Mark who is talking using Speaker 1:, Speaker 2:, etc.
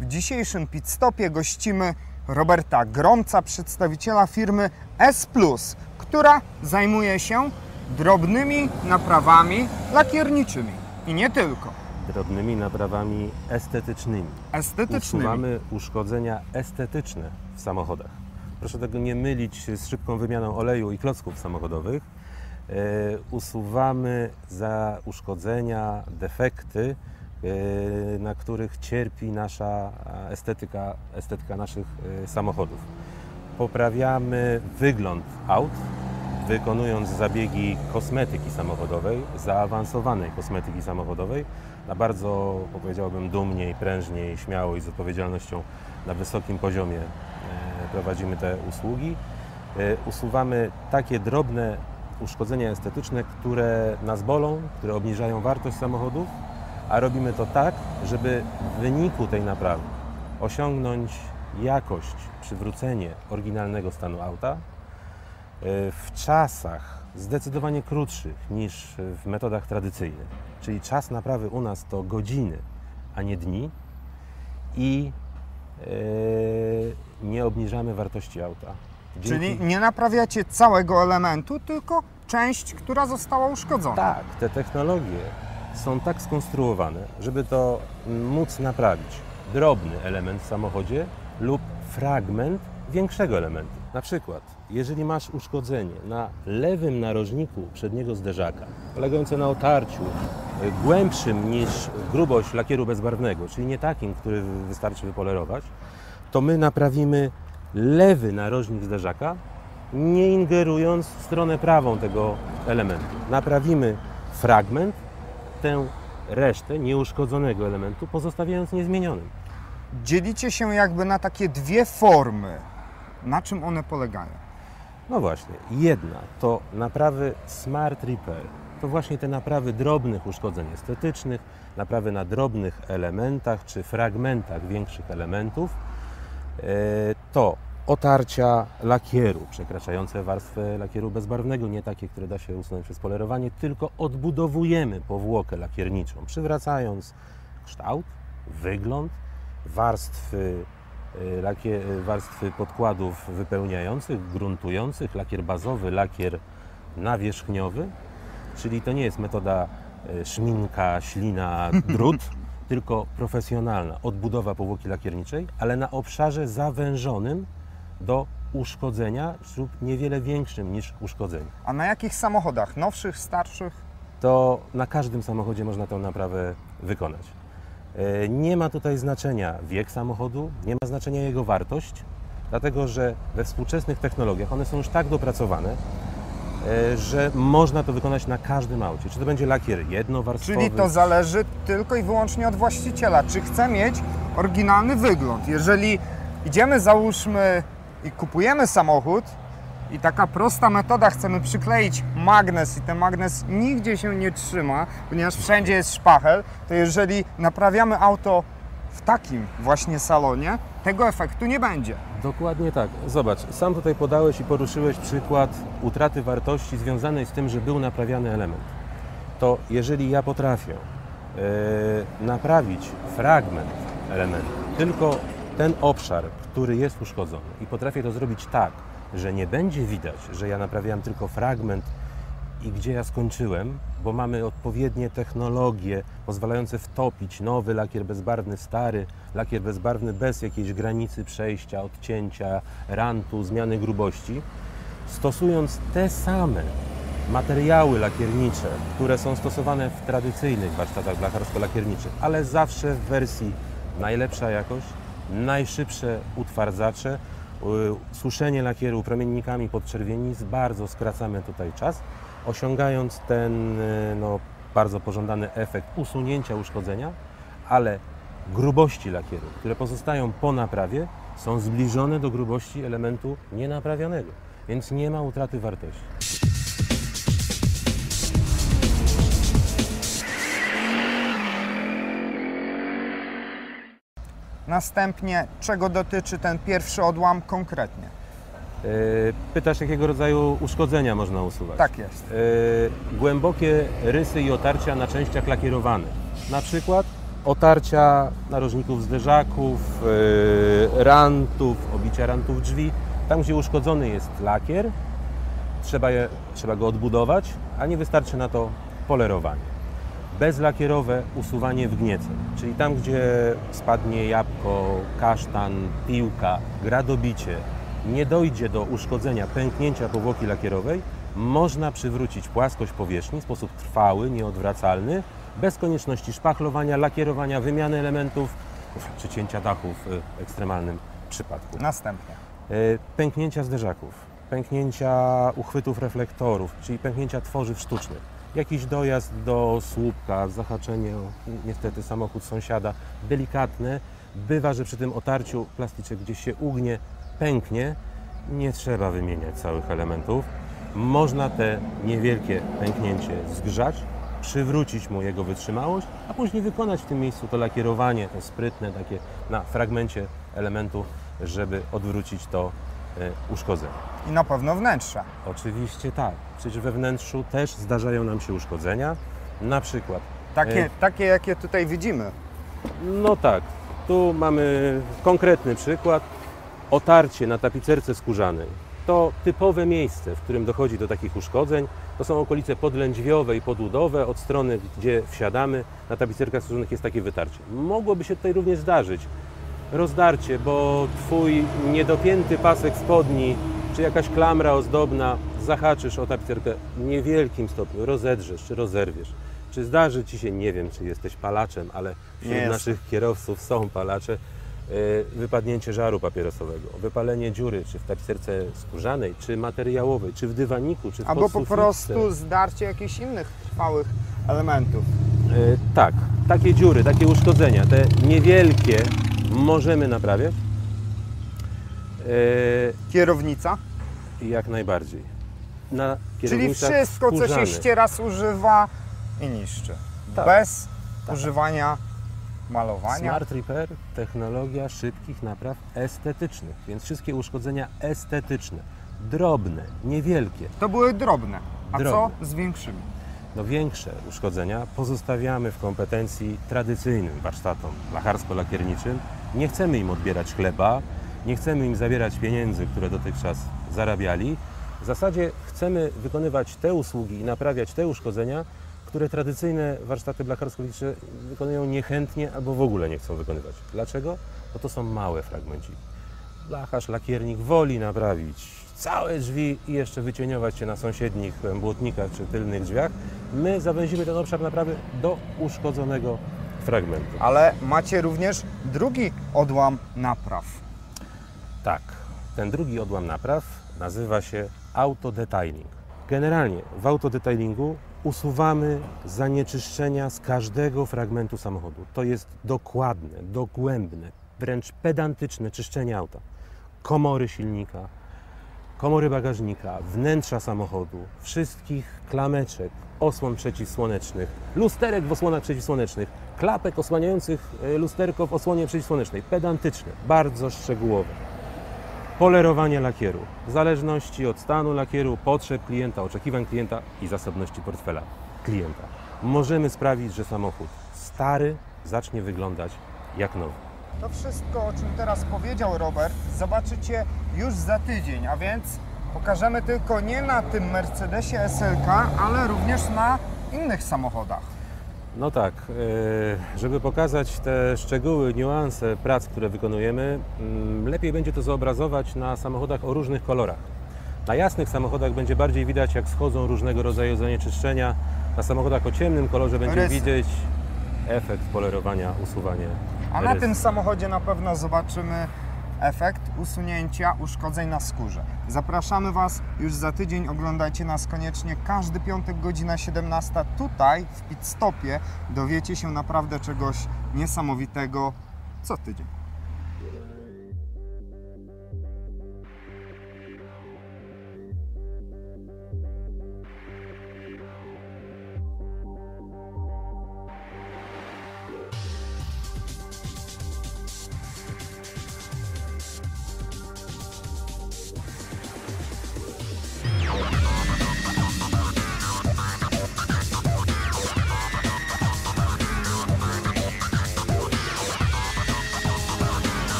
Speaker 1: W dzisiejszym pit stopie gościmy Roberta Gromca, przedstawiciela firmy S, która zajmuje się drobnymi naprawami lakierniczymi. I nie tylko.
Speaker 2: drobnymi naprawami estetycznymi.
Speaker 1: Estetycznymi.
Speaker 2: Usuwamy uszkodzenia estetyczne w samochodach. Proszę tego nie mylić z szybką wymianą oleju i klocków samochodowych. E, usuwamy za uszkodzenia, defekty, na których cierpi nasza estetyka, estetyka naszych e, samochodów. Poprawiamy wygląd aut, wykonując zabiegi kosmetyki samochodowej, zaawansowanej kosmetyki samochodowej, na bardzo, powiedziałbym, dumnie i prężnie i śmiało i z odpowiedzialnością na wysokim poziomie e, prowadzimy te usługi. E, Usuwamy takie drobne uszkodzenia estetyczne, które nas bolą, które obniżają wartość samochodów, a robimy to tak, żeby w wyniku tej naprawy osiągnąć jakość, przywrócenie oryginalnego stanu auta, e, w czasach zdecydowanie krótszych niż w metodach tradycyjnych. Czyli czas naprawy u nas to godziny, a nie dni i e, nie obniżamy wartości auta. Dzięki-
Speaker 1: Czyli nie naprawiacie całego elementu, tylko część, która została uszkodzona.
Speaker 2: Tak, te technologie są tak skonstruowane, żeby to móc naprawić drobny element w samochodzie lub fragment większego elementu. Na przykład, jeżeli masz uszkodzenie na lewym narożniku przedniego zderzaka, polegające na otarciu y, głębszym niż grubość lakieru bezbarwnego, czyli nie takim, który wystarczy wypolerować, to my naprawimy lewy narożnik zderzaka, nie ingerując w stronę prawą tego elementu. Naprawimy fragment, tę resztę nieuszkodzonego elementu, pozostawiając niezmienionym.
Speaker 1: Dzielicie się jakby na takie dwie formy. Na czym one polegają?
Speaker 2: No właśnie, jedna to naprawy Smart Repair. To właśnie te naprawy drobnych uszkodzeń estetycznych, naprawy na drobnych elementach czy fragmentach większych elementów. E, To otarcia lakieru przekraczające warstwę lakieru bezbarwnego, nie takie, które da się usunąć przez polerowanie, tylko odbudowujemy powłokę lakierniczą, przywracając kształt, wygląd, warstwy y, lakie, y, warstwy podkładów wypełniających, gruntujących, lakier bazowy, lakier nawierzchniowy, czyli to nie jest metoda y, szminka, ślina, drut, tylko profesjonalna odbudowa powłoki lakierniczej, ale na obszarze zawężonym do uszkodzenia lub niewiele większym niż uszkodzenie.
Speaker 1: A na jakich samochodach? Nowszych, starszych?
Speaker 2: To na każdym samochodzie można tę naprawę wykonać. E, Nie ma tutaj znaczenia wiek samochodu, nie ma znaczenia jego wartość, dlatego że we współczesnych technologiach one są już tak dopracowane, e, że można to wykonać na każdym aucie. Czy to będzie lakier jednowarstwowy,
Speaker 1: Czyli to zależy tylko i wyłącznie od właściciela, czy chce mieć oryginalny wygląd. Jeżeli idziemy, załóżmy, i kupujemy samochód, i taka prosta metoda, chcemy przykleić magnes i ten magnes nigdzie się nie trzyma, ponieważ wszędzie jest szpachel, to jeżeli naprawiamy auto w takim właśnie salonie, tego efektu nie będzie.
Speaker 2: Dokładnie tak. Zobacz, sam tutaj podałeś i poruszyłeś przykład utraty wartości związanej z tym, że był naprawiany element. To jeżeli ja potrafię e, naprawić fragment elementu, tylko ten obszar, który jest uszkodzony i potrafię to zrobić tak, że nie będzie widać, że ja naprawiałem tylko fragment i gdzie ja skończyłem, bo mamy odpowiednie technologie pozwalające wtopić nowy lakier bezbarwny, stary lakier bezbarwny bez jakiejś granicy przejścia, odcięcia, rantu, zmiany grubości, stosując te same materiały lakiernicze, które są stosowane w tradycyjnych warsztatach blacharsko-lakierniczych, ale zawsze w wersji najlepsza jakość, najszybsze utwardzacze, y, suszenie lakieru promiennikami podczerwienic, bardzo skracamy tutaj czas, osiągając ten y, no, bardzo pożądany efekt usunięcia uszkodzenia, ale grubości lakieru, które pozostają po naprawie, są zbliżone do grubości elementu nienaprawionego, więc nie ma utraty wartości.
Speaker 1: Następnie, czego dotyczy ten pierwszy odłam konkretnie?
Speaker 2: Y, Pytasz, jakiego rodzaju uszkodzenia można usuwać?
Speaker 1: Tak jest.
Speaker 2: Y, Głębokie rysy i otarcia na częściach lakierowanych. Na przykład otarcia narożników zderzaków, yy, rantów, obicia rantów drzwi. Tam, gdzie uszkodzony jest lakier, trzeba, je, trzeba go odbudować, a nie wystarczy na to polerowanie. Bezlakierowe usuwanie wgnieceń, czyli tam, gdzie spadnie jabłko, kasztan, piłka, gradobicie, nie dojdzie do uszkodzenia, pęknięcia powłoki lakierowej, można przywrócić płaskość powierzchni w sposób trwały, nieodwracalny, bez konieczności szpachlowania, lakierowania, wymiany elementów czy cięcia dachu w ekstremalnym przypadku.
Speaker 1: Następnie.
Speaker 2: E, Pęknięcia zderzaków, pęknięcia uchwytów reflektorów, czyli pęknięcia tworzyw sztucznych. Jakiś dojazd do słupka, zahaczenie, niestety samochód sąsiada, delikatne. Bywa, że przy tym otarciu plasticzek gdzieś się ugnie, pęknie. Nie trzeba wymieniać całych elementów. Można te niewielkie pęknięcie zgrzać, przywrócić mu jego wytrzymałość, a później wykonać w tym miejscu to lakierowanie, to sprytne takie na fragmencie elementu, żeby odwrócić to e, uszkodzenie.
Speaker 1: I na pewno wnętrze.
Speaker 2: Oczywiście tak. Przecież we wnętrzu też zdarzają nam się uszkodzenia. Na przykład,
Speaker 1: Takie,
Speaker 2: E.
Speaker 1: takie jakie tutaj widzimy.
Speaker 2: no tak, tu mamy konkretny przykład. Otarcie na tapicerce skórzanej. To typowe miejsce, w którym dochodzi do takich uszkodzeń. To są okolice podlędźwiowe i podudowe. Od strony, gdzie wsiadamy, na tapicerkach skórzanych jest takie wytarcie. Mogłoby się tutaj również zdarzyć rozdarcie, bo Twój niedopięty pasek spodni czy jakaś klamra ozdobna zahaczysz o tapicerkę w niewielkim stopniu, rozedrzesz czy rozerwiesz. Czy zdarzy Ci się, nie wiem, czy jesteś palaczem, ale wśród naszych kierowców są palacze, y, wypadnięcie żaru papierosowego, wypalenie dziury, czy w tapicerce skórzanej, czy materiałowej, czy w dywaniku, czy w
Speaker 1: Albo po prostu zdarcie jakichś innych trwałych elementów.
Speaker 2: Y, Tak, takie dziury, takie uszkodzenia, te niewielkie możemy naprawiać. Y,
Speaker 1: Kierownica,
Speaker 2: Jak najbardziej. Na
Speaker 1: czyli wszystko, co się
Speaker 2: skórzanych.
Speaker 1: ściera, zużywa i niszczy.
Speaker 2: Tak.
Speaker 1: Bez używania malowania.
Speaker 2: Smart Repair, technologia szybkich napraw estetycznych, więc wszystkie uszkodzenia estetyczne, drobne, niewielkie,
Speaker 1: To były drobne. A
Speaker 2: Drobne.
Speaker 1: co z większymi?
Speaker 2: No większe uszkodzenia pozostawiamy w kompetencji tradycyjnym warsztatom lacharsko-lakierniczym. Nie chcemy im odbierać chleba, nie chcemy im zabierać pieniędzy, które dotychczas zarabiali. W zasadzie chcemy wykonywać te usługi i naprawiać te uszkodzenia, które tradycyjne warsztaty blacharsko-lecznicze wykonują niechętnie albo w ogóle nie chcą wykonywać. Dlaczego? Bo to są małe fragmenciki. Blacharz, lakiernik woli naprawić całe drzwi i jeszcze wycieniować się na sąsiednich błotnikach czy tylnych drzwiach. My zawęzimy ten obszar naprawy do uszkodzonego fragmentu.
Speaker 1: Ale macie również drugi odłam napraw.
Speaker 2: Tak, ten drugi odłam napraw nazywa się autodetailing. Generalnie w autodetailingu usuwamy zanieczyszczenia z każdego fragmentu samochodu. To jest dokładne, dogłębne, wręcz pedantyczne czyszczenie auta. Komory silnika, komory bagażnika, wnętrza samochodu, wszystkich klameczek, osłon przeciwsłonecznych, lusterek w osłonach przeciwsłonecznych, klapek osłaniających e, lusterko w osłonie przeciwsłonecznej. Pedantyczne, bardzo szczegółowe. Polerowanie lakieru. W zależności od stanu lakieru, potrzeb klienta, oczekiwań klienta i zasobności portfela klienta. Możemy sprawić, że samochód stary zacznie wyglądać jak nowy.
Speaker 1: To wszystko, o czym teraz powiedział Robert, zobaczycie już za tydzień, a więc pokażemy tylko nie na tym Mercedesie SLK, ale również na innych samochodach.
Speaker 2: No tak, e, żeby pokazać te szczegóły, niuanse prac, które wykonujemy, mm, lepiej będzie to zobrazować na samochodach o różnych kolorach. Na jasnych samochodach będzie bardziej widać, jak schodzą różnego rodzaju zanieczyszczenia. Na samochodach o ciemnym kolorze będzie widzieć efekt polerowania, usuwanie
Speaker 1: A na
Speaker 2: rys.
Speaker 1: tym samochodzie na pewno zobaczymy efekt usunięcia uszkodzeń na skórze. Zapraszamy Was już za tydzień. Oglądajcie nas koniecznie każdy piątek, godzina 17. Tutaj w pit stopie dowiecie się naprawdę czegoś niesamowitego co tydzień.